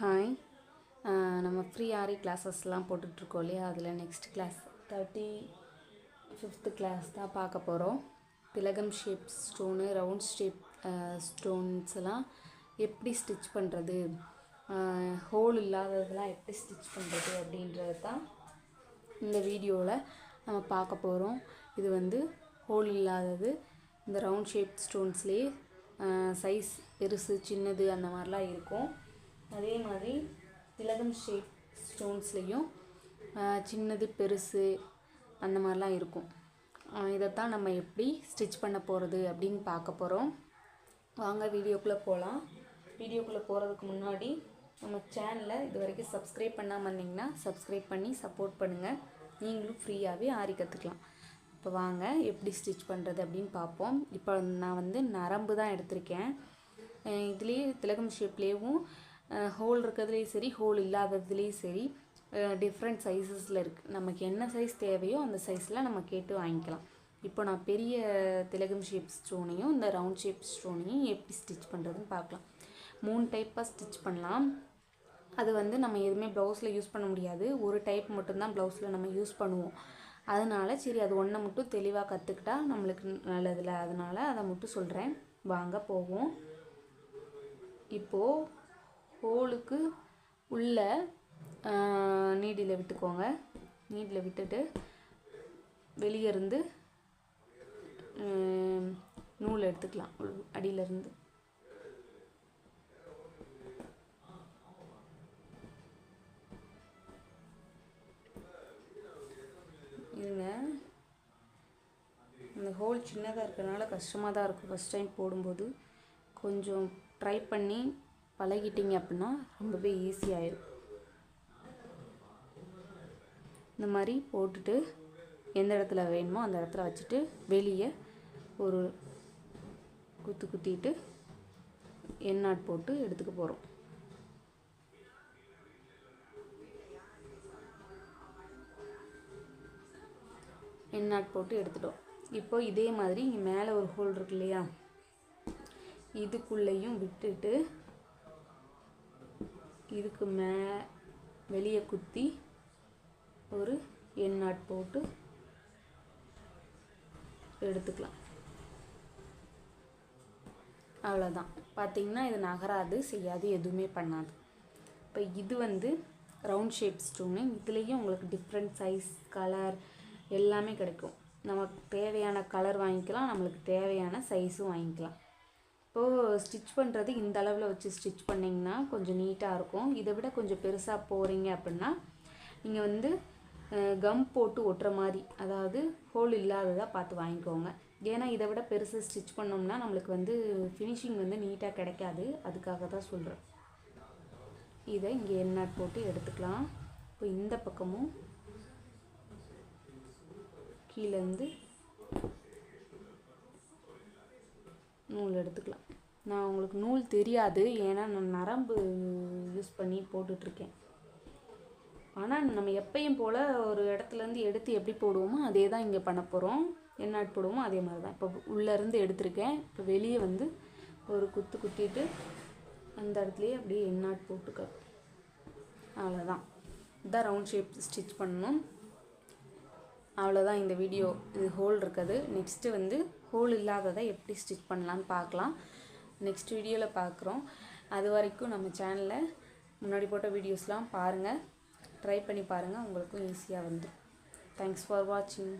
Hi நம்ம free ஆரி கிளாஸஸ்லாம் போட்டுட்ருக்கோம் இல்லையா? அதில் next class thirty fifth class தான் பார்க்க போகிறோம் திலகம் shape stone round shape stones எல்லாம் எப்படி ஸ்டிச் பண்ணுறது ஹோல் இல்லாததெல்லாம் எப்படி ஸ்டிச் பண்ணுறது அப்படின்றது தான் இந்த வீடியோவில் நம்ம பார்க்க போகிறோம் இது வந்து ஹோல் இல்லாதது. இந்த ரவுண்ட் ஷேப் ஸ்டோன்ஸ்லேயே சைஸ் பெருசு சின்னது அந்த மாதிரிலாம் இருக்கும். திலகம் ஷேப் ஸ்டோன்ஸ்லேயும் சின்னது பெருசு அந்த மாதிரிலாம் இருக்கும். இதைத்தான் நம்ம எப்படி ஸ்டிச் பண்ண போகிறது அப்படின்னு பார்க்க போகிறோம் வாங்க வீடியோக்குள்ளே போகலாம் வீடியோக்குள்ளே போகிறதுக்கு முன்னாடி நம்ம சேனலை இது வரைக்கும் சப்ஸ்கிரைப் பண்ணாமல் இருந்தீங்கன்னா சப்ஸ்கிரைப் பண்ணி சப்போர்ட் பண்ணுங்கள் நீங்களும் ஃப்ரீயாகவே ஆரி கற்றுக்கலாம் இப்போ வாங்க எப்படி ஸ்டிச் பண்ணுறது அப்படின்னு பார்ப்போம். இப்போ நான் வந்து நரம்பு தான் எடுத்திருக்கேன். இதுலேயே திலகம் ஷேப்லேயும் ஹோல் இருக்கிறதுலேயும் சரி ஹோல் இல்லாததுலேயும் சரி டிஃப்ரெண்ட் சைஸஸில் இருக்குது நமக்கு என்ன சைஸ் தேவையோ அந்த சைஸில் நம்ம கேட்டு வாங்கிக்கலாம். இப்போ நான் பெரிய திலகம் ஷேப் ஸ்டோனையும் இந்த ரவுண்ட் ஷேப் ஸ்டோனையும் எப்படி ஸ்டிச் பண்ணுறதுன்னு பார்க்கலாம். மூணு டைப்பாக ஸ்டிச் பண்ணலாம். அது வந்து நம்ம எதுவுமே ப்ளவுஸில் யூஸ் பண்ண முடியாது. ஒரு டைப் மட்டும்தான் ப்ளவுஸில் நம்ம யூஸ் பண்ணுவோம். அதனால சரி அது ஒன்றை மட்டும் தெளிவாக கற்றுக்கிட்டா நம்மளுக்கு நல்லதில்ல. அதனால் அதை மட்டும் சொல்கிறேன் வாங்க போவோம். இப்போது ஹோலுக்கு உள்ள நீடியில் விட்டுக்கோங்க. நீடில் விட்டுட்டு வெளியே இருந்து நூல் எடுத்துக்கலாம். அடியிலேருந்து இருங்க. இந்த ஹோல் சின்னதாக இருக்கிறனால கஷ்டமாக தான் இருக்கும். ஃபஸ்ட் டைம் போடும்போது கொஞ்சம் ட்ரை பண்ணி பழகிட்டீங்க அப்படின்னா ரொம்பவே ஈஸியாயிடும் இந்த மாதிரி போட்டுட்டு எந்த இடத்துல வேணுமோ அந்த இடத்துல வச்சுட்டு வெளியே ஒரு குத்து குத்திட்டு எண்ணாட் போட்டு எடுத்துக்க போகிறோம் எண்ணாட் போட்டு எடுத்துட்டோம். இப்போ இதே மாதிரி இங்கே மேலே ஒரு ஹோல் இருக்கு இல்லையா? இதுக்குள்ளேயும் விட்டுட்டு இதுக்கு மே வெளியே குத்தி ஒரு எண்ணாட் போட்டு எடுத்துக்கலாம். அவ்வளோதான் பார்த்திங்கன்னா இது நகராது செய்யாது எதுவுமே பண்ணாது. இப்போ இது வந்து ரவுண்ட் ஷேப் ஸ்டோனு இதுலேயும் உங்களுக்கு டிஃப்ரெண்ட் சைஸ் கலர் எல்லாமே கிடைக்கும். நமக்கு தேவையான கலர் வாங்கிக்கலாம் நம்மளுக்கு தேவையான சைஸும் வாங்கிக்கலாம். இப்போது ஸ்டிச் பண்ணுறது இந்த அளவில் வச்சு ஸ்டிச் பண்ணிங்கன்னா கொஞ்சம் நீட்டாக இருக்கும். இதை விட கொஞ்சம் பெருசாக போகிறீங்க அப்படின்னா நீங்கள் வந்து கம் போட்டு ஒட்டுற மாதிரி அதாவது ஹோல் இல்லாததாக பார்த்து வாங்கிக்கோங்க. ஏன்னா இதை விட பெருசு ஸ்டிச் பண்ணோம்னா நம்மளுக்கு வந்து ஃபினிஷிங் வந்து நீட்டாக கிடைக்காது. அதுக்காக தான் சொல்கிறேன் இதை இங்கே எண்ணாட் போட்டு எடுத்துக்கலாம். இப்போ இந்த பக்கமும் கீழேருந்து நூல் எடுத்துக்கலாம். நான் உங்களுக்கு நூல் தெரியாது ஏன்னா நான் நரம்பு யூஸ் பண்ணி போட்டுட்ருக்கேன். ஆனால் நம்ம எப்பயும் போல் ஒரு இடத்துலேருந்து எடுத்து எப்படி போடுவோமோ அதே தான் இங்கே பண்ண போகிறோம் எண்ணாட் போடுவோமோ அதே மாதிரி தான் இப்போ உள்ளேருந்து எடுத்திருக்கேன். இப்போ வெளியே வந்து ஒரு குத்து குத்திட்டு அந்த இடத்துலையே அப்படியே எண்ணாட் போட்டுக்கலாம் அவ்வளோதான் இதான் ரவுண்ட் ஷேப் ஸ்டிச் பண்ணணும். அவ்வளோதான் இந்த வீடியோ இது ஹோல் இருக்குது. நெக்ஸ்ட்டு வந்து ஹோல் இல்லாததை எப்படி ஸ்டிச் பண்ணலான்னு பார்க்கலாம். நெக்ஸ்ட் வீடியோவில் பார்க்குறோம். அது வரைக்கும் நம்ம சேனலில் முன்னாடி போட்ட வீடியோஸ்லாம் பாருங்கள் ட்ரை பண்ணி பாருங்கள் உங்களுக்கும் ஈஸியாக வந்து தேங்க்ஸ் ஃபார் வாட்சிங்